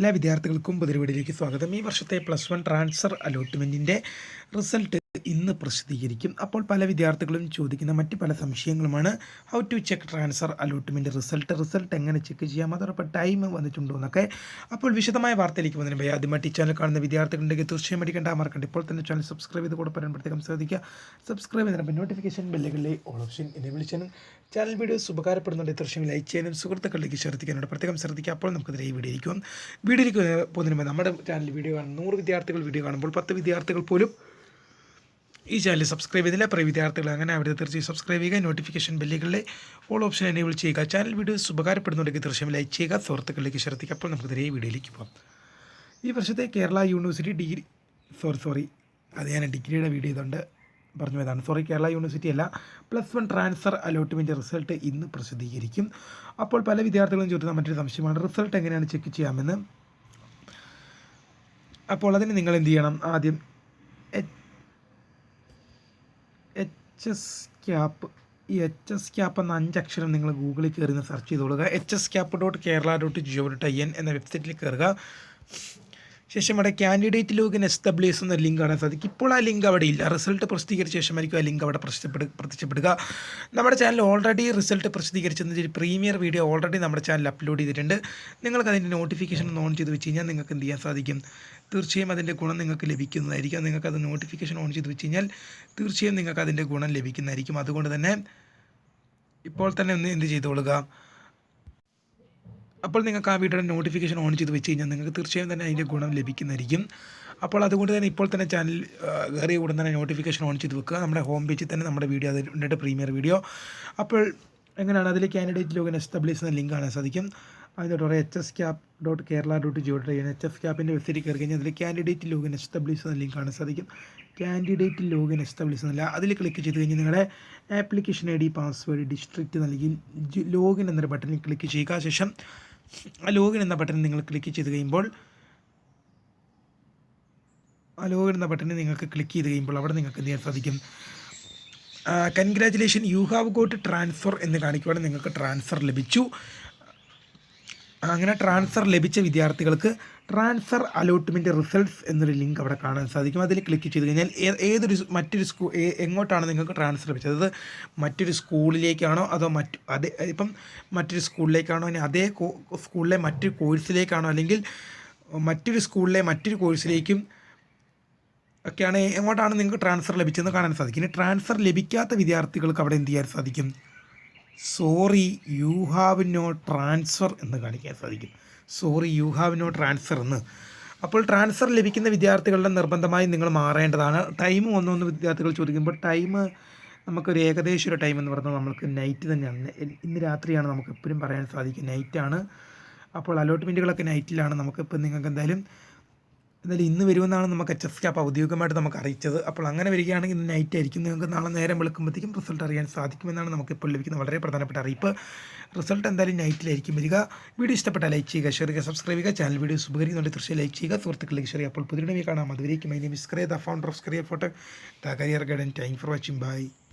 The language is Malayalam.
എല്ലാ വിദ്യാർത്ഥികൾക്കും പുതിയ സ്വാഗതം. ഈ വർഷത്തെ പ്ലസ് വൺ ട്രാൻസ്ഫർ അലോട്ട്മെന്റിന്റെ റിസൾട്ട് ഇന്ന് പ്രസിദ്ധീകരിക്കും. അപ്പോൾ പല വിദ്യാർത്ഥികളും ചോദിക്കുന്ന മറ്റ് പല സംശയങ്ങളുമാണ്. How to check transfer allotment result result എങ്ങനെ ചെക്ക് ചെയ്യാം? അതോടൊപ്പം ടൈം വന്നിട്ടുണ്ടോ എന്നൊക്കെ. അപ്പോൾ വിശദമായ വാർത്തയിലേക്ക് വന്നതിന് പോയി ആദ്യമായിട്ട് ചാനൽ കാണുന്ന വിദ്യാർത്ഥികളുണ്ടെങ്കിൽ തീർച്ചയായും അടിക്കേണ്ട മറക്കണ്ട. ഇപ്പോൾ തന്നെ ചാനൽ സബ്സ്ക്രൈബ് ചെയ്ത് കൂടെ പറയുമ്പോഴത്തേക്കും ശ്രദ്ധിക്കുക. സബ്സ്ക്രൈബ് ചെയ്തിട്ട് നോട്ടിഫിക്കേഷൻ ബെല്ലുകളിലെ ഓൾ ഓപ്ഷൻ എന്നെ വിളിച്ചാലും ചാനൽ വീഡിയോസ് ഉപകാരപ്പെടുന്നുണ്ട് തീർച്ചയായും ലൈക്ക് ചെയ്യാനും സുഹൃത്തുക്കളിലേക്ക് ശ്രദ്ധിക്കാനുണ്ട് പ്രത്യേകം ശ്രദ്ധിക്കുക. അപ്പോൾ നമുക്കതിൽ ഈ വീഡിയോ ഇരിക്കും വീഡിയോയിലേക്ക് പോകുന്നതിന് നമ്മുടെ ചാനൽ വീഡിയോ കാണുന്ന നൂറ് വിദ്യാർത്ഥികൾ വീഡിയോ കാണുമ്പോൾ പത്ത് വിദ്യാർത്ഥികൾ പോലും ഈ ചാനൽ സബ്സ്ക്രൈബ് ചെയ്തില്ല പ്രിയ വിദ്യാർത്ഥികൾ അങ്ങനെ അവരെ തീർച്ചയായും സബ്സ്ക്രൈബ് ചെയ്യുക നോട്ടിഫിക്കേഷൻ ബെല്ലുകളിലെ ഓൾ ഓപ്ഷൻ എനേബിൾ ചെയ്യുക. ചാനൽ വീഡിയോസ് ഉപകാരപ്പെടുന്നുണ്ടെങ്കിൽ തീർച്ചയായും ലൈക്ക് ചെയ്യുക സുഹൃത്തുക്കളിലേക്ക് ശ്രദ്ധിക്കുക അപ്പോൾ നമുക്ക് ഇതേ വീഡിയോയിലേക്ക് പോകാം. ഈ വർഷത്തെ Kerala university degree sorry sorry അത് ഞാൻ ഡിഗ്രിയുടെ വീഡിയോ ഇതുണ്ട് പറഞ്ഞു പോയതാണ് സോറി കേരള യൂണിവേഴ്സിറ്റി അല്ല plus one transfer allotment result ഇന്ന് പ്രസിദ്ധീകരിക്കും. അപ്പോൾ പല വിദ്യാർത്ഥികളും ചോദിക്കുന്ന മറ്റൊരു സംശയമാണ് റിസൾട്ട് എങ്ങനെയാണ് ചെക്ക് ചെയ്യാമെന്ന്? അപ്പോൾ അതിന് നിങ്ങൾ എന്ത് ചെയ്യണം? ആദ്യം എച്ച് എസ് ക്യാപ്പ് ഈ എച്ച് എസ് ക്യാപ്പ് എന്ന അഞ്ചക്ഷരം നിങ്ങൾ ഗൂഗിളിൽ കയറി search ചെയ്തോളുക. H S cap dot Kerala dot gov dot I N എന്ന വെബ്സൈറ്റിൽ കയറുക. ശേഷം അവിടെ കാൻഡിഡേറ്റ് ലോഗിൻ എസ് എന്ന ലിങ്ക് കാണാൻ സാധിക്കും. ഇപ്പോൾ ആ ലിങ്ക് അവിടെ ഇല്ല. റിസൾട്ട് പ്രസിദ്ധീകരിച്ച ശേഷമായിരിക്കും ആ ലിങ്ക് അവിടെ പ്രത്യക്ഷപ്പെടുക. നമ്മുടെ ചാനൽ ഓൾറെഡി റിസൾട്ട് പ്രസിദ്ധീകരിച്ചെന്ന് ഒരു പ്രീമിയർ വീഡിയോ ഓൾറെഡി നമ്മുടെ ചാനൽ അപ്ലോഡ് ചെയ്തിട്ടുണ്ട്. നിങ്ങൾക്ക് അതിന്റെ നോട്ടിഫിക്കേഷൻ ഓൺ ചെയ്ത് വെച്ച് കഴിഞ്ഞാൽ നിങ്ങൾക്ക് എന്ത് ചെയ്യാൻ സാധിക്കും? തീർച്ചയായും അതിന്റെ ഗുണം നിങ്ങൾക്ക് ലഭിക്കുന്നതായിരിക്കും. നിങ്ങൾക്ക് അത് നോട്ടിഫിക്കേഷൻ ഓൺ ചെയ്ത് വെച്ച് കഴിഞ്ഞാൽ തീർച്ചയായും നിങ്ങൾക്ക് അതിന്റെ ഗുണം ലഭിക്കുന്നതായിരിക്കും. അതുകൊണ്ട് തന്നെ ഇപ്പോൾ തന്നെ ഒന്ന് എന്ത് ചെയ്തോളുക? അപ്പോൾ നിങ്ങൾക്ക് ആ വീഡിയോ നോട്ടിഫിക്കേഷൻ ഓൺ ചെയ്ത് വെച്ച് കഴിഞ്ഞാൽ നിങ്ങൾക്ക് തീർച്ചയായും തന്നെ അതിന്റെ ഗുണം ലഭിക്കുന്നതായിരിക്കും. അപ്പോൾ അതുകൊണ്ട് തന്നെ ഇപ്പോൾ തന്നെ ചാനൽ കയറിയ ഉടൻ തന്നെ നോട്ടിഫിക്കേഷൻ ഓൺ ചെയ്ത് വെക്കുക. നമ്മുടെ ഹോം പേജിൽ തന്നെ നമ്മുടെ വീഡിയോ അതിന്റെ പ്രീമിയർ വീഡിയോ അപ്പോൾ എങ്ങനെയാണ് അതിൽ കാൻഡിഡേറ്റ് ലോഗിൻ എസ്റ്റാബ്ലിഷ് എന്ന ലിങ്ക് കാണാൻ സാധിക്കും? അതിനോട്ട് പറയാം H S cap dot Kerala dot gov dot H S ക്യാപ്പിന്റെ website കയറി കഴിഞ്ഞാൽ അതിൽ കാൻഡിഡേറ്റ് ലോഗിൻ എസ്റ്റാബ്ലിഷ് എന്ന ലിങ്ക് കാണാൻ സാധിക്കും. കാൻഡിഡേറ്റ് ലോഗിൻ എസ്റ്റാബ്ലിഷ് എന്നല്ല അതിൽ ക്ലിക്ക് ചെയ്ത് കഴിഞ്ഞാൽ നിങ്ങളുടെ application I D password district നൽകി ലോഗിൻ എന്നൊരു ബട്ടണിൽ ക്ലിക്ക് ചെയ്യുക. ശേഷം ആ ലോഗിൻ എന്ന ബട്ടൺ നിങ്ങൾ ക്ലിക്ക് ചെയ്ത് കഴിയുമ്പോൾ ആ ലോഗിൻ എന്ന ബട്ടണിൽ നിങ്ങൾക്ക് ക്ലിക്ക് ചെയ്ത് കഴിയുമ്പോൾ അവിടെ നിങ്ങൾക്ക് എന്ത് സാധിക്കും? Congratulation you have got transfer എന്ന് കാണിക്കുവാണെങ്കിൽ നിങ്ങൾക്ക് ട്രാൻസ്ഫർ ലഭിച്ചു. അങ്ങനെ ട്രാൻസ്ഫർ ലഭിച്ച വിദ്യാർത്ഥികൾക്ക് ട്രാൻസ്ഫർ അലോട്ട്മെന്റ് റിസൾട്ട്സ് എന്നൊരു ലിങ്ക് അവിടെ കാണാൻ സാധിക്കും. അതിൽ ക്ലിക്ക് ചെയ്ത് കഴിഞ്ഞാൽ ഏതൊരു മറ്റൊരു സ്കൂ എങ്ങോട്ടാണ് നിങ്ങൾക്ക് ട്രാൻസ്ഫർ ലഭിച്ചത്? അത് മറ്റൊരു സ്കൂളിലേക്കാണോ അതോ മറ്റ് അതേ ഇപ്പം മറ്റൊരു സ്കൂളിലേക്കാണോ ഇനി അതേ സ്കൂളിലെ മറ്റൊരു കോഴ്സിലേക്കാണോ അല്ലെങ്കിൽ മറ്റൊരു സ്കൂളിലെ മറ്റൊരു കോഴ്സിലേക്കും ഒക്കെയാണ് എങ്ങോട്ടാണ് നിങ്ങൾക്ക് ട്രാൻസ്ഫർ ലഭിച്ചതെന്ന് കാണാൻ സാധിക്കും. ഇനി ട്രാൻസ്ഫർ ലഭിക്കാത്ത വിദ്യാർത്ഥികൾക്ക് അവിടെ എന്ത് ചെയ്യാൻ സാധിക്കും? Sorry you have no transfer എന്ന് കാണിക്കാൻ സാധിക്കും. Sorry you have no transfer എന്ന്. അപ്പോൾ ട്രാൻസ്ഫർ ലഭിക്കുന്ന വിദ്യാർത്ഥികളുടെ നിർബന്ധമായി നിങ്ങൾ മാറേണ്ടതാണ്. ടൈം ഒന്നൊന്ന് വിദ്യാർത്ഥികൾ ചോദിക്കുമ്പോൾ ടൈം നമുക്കൊരു ഏകദേശം ഒരു ടൈം എന്ന് പറഞ്ഞാൽ നമുക്ക് നൈറ്റ് തന്നെയാണ്. ഇന്ന് രാത്രിയാണ് നമുക്ക് എപ്പോഴും പറയാൻ സാധിക്കും നൈറ്റാണ് അപ്പോൾ അലോട്ട്മെന്റുകളൊക്കെ നൈറ്റിലാണ് നമുക്കിപ്പോൾ നിങ്ങൾക്ക് എന്തായാലും എന്നാലും ഇന്ന് വരുമെന്നാണ് നമുക്ക് എച്ച് എസ് ക്യാപ്പ് ഔദ്യോഗികമായിട്ട് നമുക്ക് അറിയിച്ചത്. അപ്പോൾ അങ്ങനെ വരികയാണെങ്കിൽ ഇന്ന് നൈറ്റ് ആയിരിക്കും. നിങ്ങൾക്ക് നാളെ നേരം വെളുക്കുമ്പോഴത്തേക്കും റിസൾട്ട് അറിയാൻ സാധിക്കുമെന്നാണ് നമുക്കിപ്പോൾ ലഭിക്കുന്ന വളരെ പ്രധാനപ്പെട്ട അറിയിപ്പ്. റിസൾട്ട് എന്തായാലും നൈറ്റിലായിരിക്കും വരിക. വീഡിയോ ഇഷ്ടപ്പെട്ടാൽ ലൈക്ക് ചെയ്യുക ഷെയർ ചെയ്യുക സബ്സ്ക്രൈബ് ചെയ്യുക. ചാനൽ വീഡിയോസ് ഉപകരിക്കുന്നുണ്ട് തീർച്ചയായും ലൈക്ക് ചെയ്യുക. സുഹൃത്തുക്കളിലേക്ക് ഷെയർ ചെയ്യുക. അപ്പോൾ പുതിയ കാണാം. അതുവരേക്കും. മൈ നെയിം ഇസ്ക്രേ the founder of സ്ക്രേ photo the career guidance time for watching bye